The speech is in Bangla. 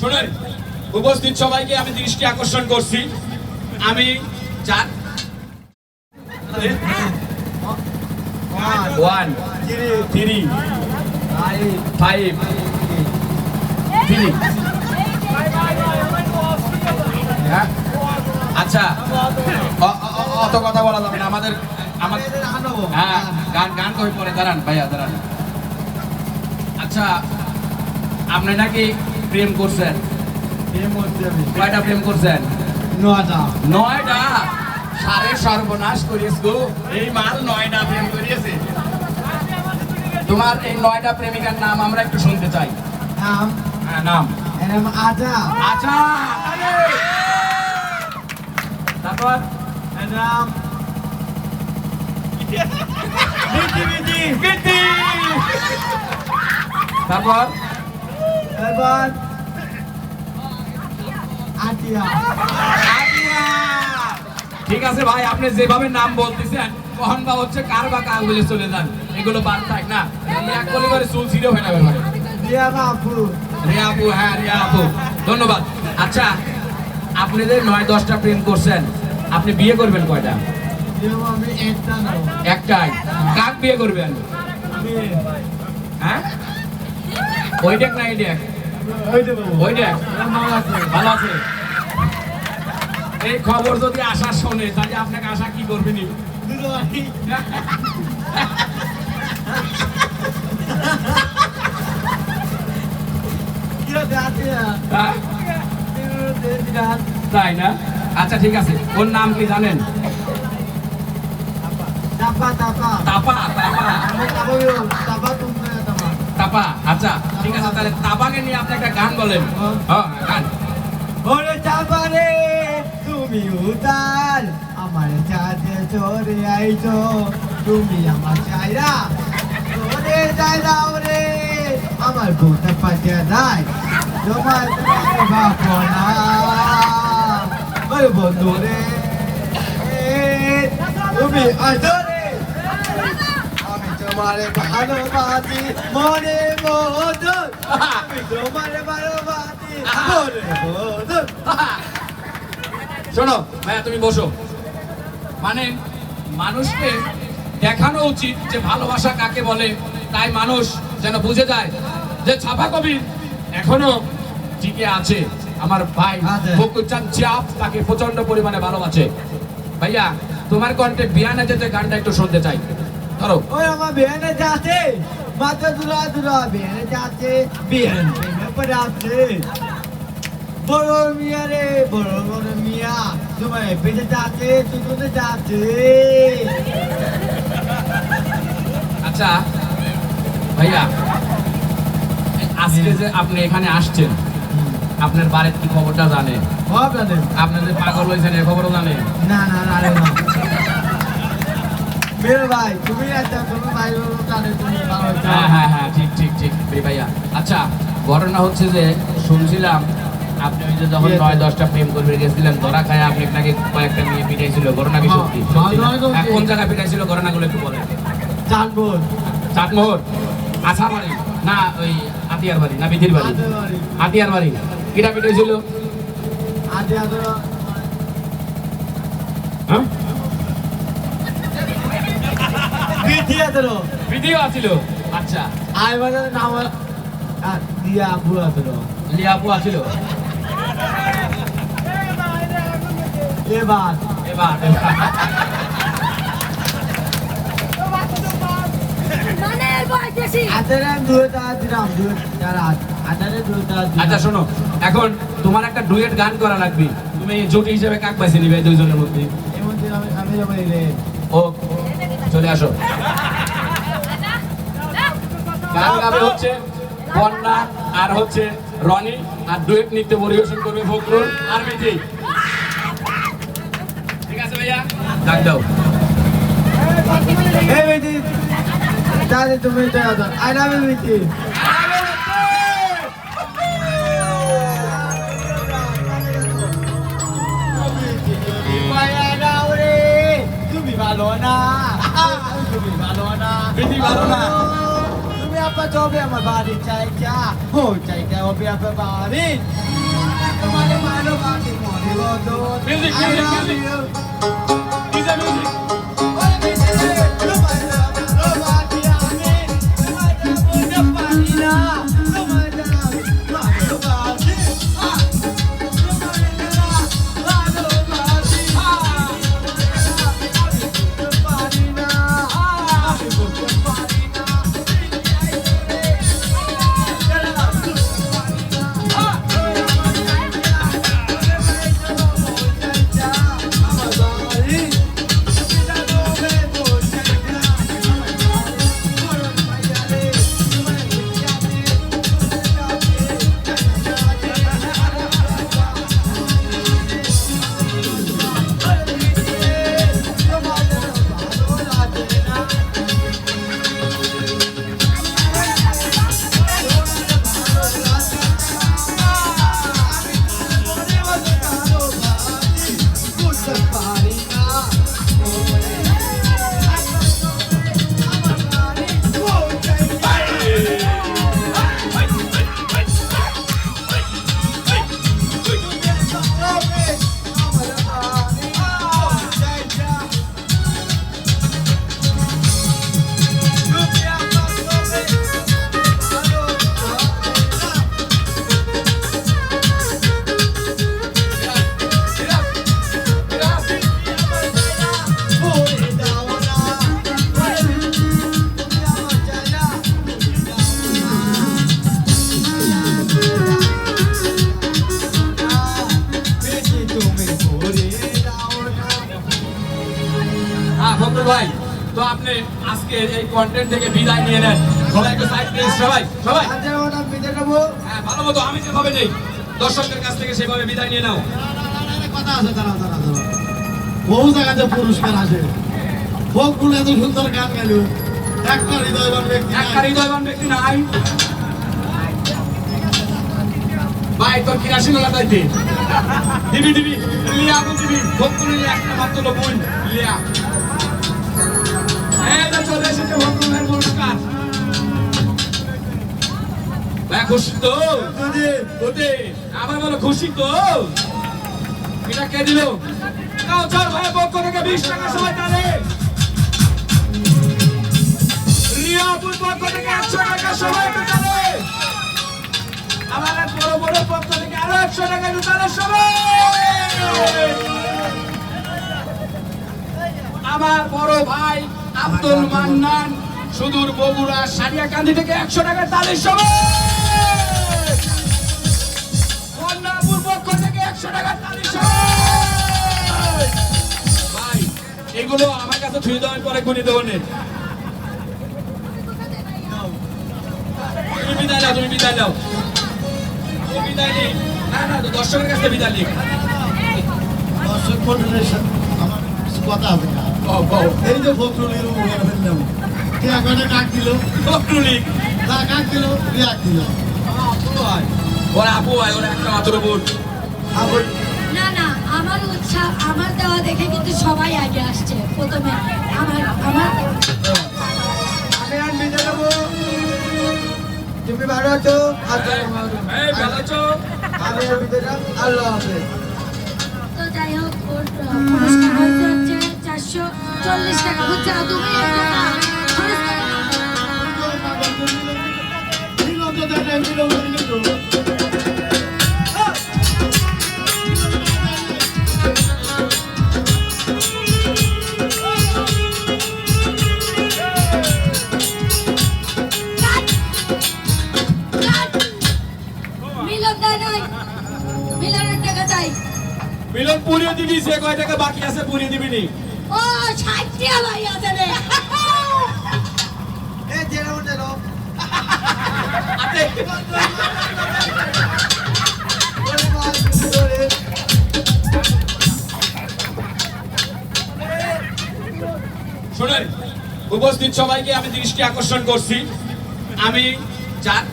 শুনুন উপস্থিত সবাইকে আমি দৃষ্টি আকর্ষণ করছি। আমি চার ওয়ান থ্রি ফাইভ থ্রি আচ্ছা অ- অ- অ- অত কথা বলা যাবে না আমাদের আমাদের হ্যাঁ গান গান কই পরে দাঁড়ান ভাইয়া দাঁড়ান। আচ্ছা আপনি নাকি প্রেম করছেন? কয়টা প্রেম করছেন? নয়টা। সারে সর্বনাশ করিস গো। এই মাল নয়টা প্রেম করিয়েছে। তোমার এই নয়টা প্রেমিকার নাম আমরা একটু শুনতে চাই। হ্যাঁ নাম। আচ্ছা আরে! তারপর? বিটি! তারপর আতিয়া। ঠিক আছে ভাই আপনি যেভাবে নাম বলতেছেন কখন বা হচ্ছে কার বা কার বলে চলে যান? এগুলো বাদ থাক না। এক করে চুল ছিঁড়ে হয় না ব্যাপারে রিয়া আপু। হ্যাঁ রিয়া আপু। ধন্যবাদ। আচ্ছা আপনাদের নয় দশটা প্রেম করছেন আপনি বিয়ে করবেন কয়টা? একটাই কাক বিয়ে করবেন? হ্যাঁ? ওই ডেক না এই ডেক ওই ডেক ভালো আছে এই খবর যদি আশা শোনে তাহলে আপনাকে আশা কি করবেন তাই না? আচ্ছা ঠিক আছে। ওর নাম কি জানেন? তাপা তাপা। তাপা আচ্ছা ঠিক আছে তাহলে তাপাকে নিয়ে আপনি একটা গান বলেন। গান। ওরে চাপারে তুমি আমার চাঁদে চরে আইছো তুমি আমার চাইরা। ওরে চাইরা ওরে আমার বউটা পাঠিয়ে নাই। তোমার ওরে বন্ধু রে তুমি আসো রে আমি তোমারে ভালোবাসি মনে শোনো, ভাইয়া, তুমি বসো। মানে মানুষকে দেখানো উচিত যে ভালোবাসা কাকে বলে, তাই মানুষ যেন বুঝে যায় যে ছাপা কবির এখনও টিকে আছে। আমার ভাই আছে। ফকুরচাঁদ চাপ তাকে প্রচণ্ড পরিমাণে ভালোবাসে। ভাইয়া তোমার কণ্ঠে বিয়ানে যেতে গানটা একটু শুনতে চাই। ধরো। ওই আমার বেহেনে যাচ্ছে মাথা বেহেনে যাচ্ছে প্রেমে পড়াচ্ছে। বড় মিয়া রে বড় বড় মিয়া তোমার পেটে যাচ্ছে যাচ্ছে। আচ্ছা ভাইয়া আজকে যে আপনি এখানে আসছেন আপনার বাড়ির কি খবরটা জানেন আপনাদের আপনাদের পাগল হয়েছেন এ খবরও জানেন না না না না। ভাই তুমি একটা তুমি ভাই জানে তুমি হ্যাঁ হ্যাঁ হ্যাঁ ঠিক ঠিক ঠিক ভাইয়া। আচ্ছা ঘটনা হচ্ছে যে শুনছিলাম আপনি ওই যে যখন নয় দশটা প্রেম করবে গেছিলেন ধরা খায় আপনি নাকি কয়েকটা নিয়ে পিটাইছিল ঘটনা কি? হ্যাঁ, সত্যি হ্যাঁ। হ্যাঁ, কোন জায়গায় পিটাইছিল ঘটনাগুলো একটু বলেন। জানব চাটমোহর আশা না ওই আতিয়ার বাড়ি না বিধির বাড়ি আতিয়ার বাড়ি কিটা পিটাইছিল আদে আদে হ্যাঁ? বিধি আদে ভিডিও আছিল। আচ্ছা। আই নাম বুয়া তো। লিয়াপু আছিল? এবার এবার মানের বয়স বেশি আদারে দুয়ে তা দিলাম দুয়ে যারা আদারে দুয়ে তা আচ্ছা শোনো এখন তোমার একটা ডুয়েট গান করা লাগবে। তুমি জুটি হিসেবে কাক পাইছে নিবে দুইজনের মধ্যে? ও চলে আসো। গান গাবে হচ্ছে বন্যা আর হচ্ছে রনি আর ডুয়েট নৃত্য পরিবেশন করবে ফখরুল আর মিঠি। ঠিক আছে ভাইয়া? ডাক দাও। এই বেটি তাহলে তুমি এটা দাও আই লাভ ইউ বেটি মায়া দাও রে ভালো না তুমি ভালো না বিধি ভালো না। তুমি আপনার তবে আমার বাড়ি চাইছা হো চাইটা হবে আপনার বাড়ি তোমার ভালো বাড়ি মনে বলো Music, music, music. DJ music content থেকে বিদায় নিয়ে নেন। সবাই একটু সাইড প্লিজ সবাই সবাই। হ্যাঁ ভালো মতো আমি যেভাবে নেই দর্শকদের কাছ থেকে সেভাবে বিদায় নিয়ে নাও। কথা আছে দাঁড়া দাঁড়া বহু জায়গাতে পুরস্কার আছে ফখরুল এত সুন্দর গান গেল একটা হৃদয়বান ব্যক্তি একটা হৃদয়বান ব্যক্তি নাই। ভাই তোর কিরাশি নোলা তাইতে? দিবি দিবি লিয়া দিবি। ভক্তুলের একটা মাত্র বোন লিয়া। চলে এসেছে ভক্তুলের পুরস্কার ভাই খুশি তো এটা কে দিল বিশ টাকা সবাই তাহলে রিয়াপুর পক্ষ থেকে একশো টাকা সবাই তাহলে আমাদের বড় বড় পক্ষ থেকে আরও একশো টাকা জুতালে সবাই আমার বড় ভাই আব্দুল মান্নান, সুদূর বগুড়া, সারিয়াকান্দি থেকে একশো পক্ষ থেকে একশো টাকা তালে সবাই! ভাই, এগুলো আমার কাছে ছুঁয়ে দেওয়ার পরে গুনি দেবো নে। তুমি বিদায় নাও, তুমি বিদায় তুমি বিদায় না না দর্শকের কাছে বিদায় নেই দর্শক কথা আছে। না। এই যে ফখরুলের আমার দেওয়া দেখে কিন্তু সবাই আগে আসছে প্রথমে আমার তুমি ভালো আছো আল্লাহ যাই হোক চারশো চল্লিশ টাকা টাকা চাই। মিলন পুরিয়ে দিবি, সে কয় টাকা বাকি আছে পুরিয়ে দিবি নি ভাই আছে রে এই জেরো জেরো। আতে শুনেন উপস্থিত সবাইকে আমি দৃষ্টি আকর্ষণ করছি। আমি যার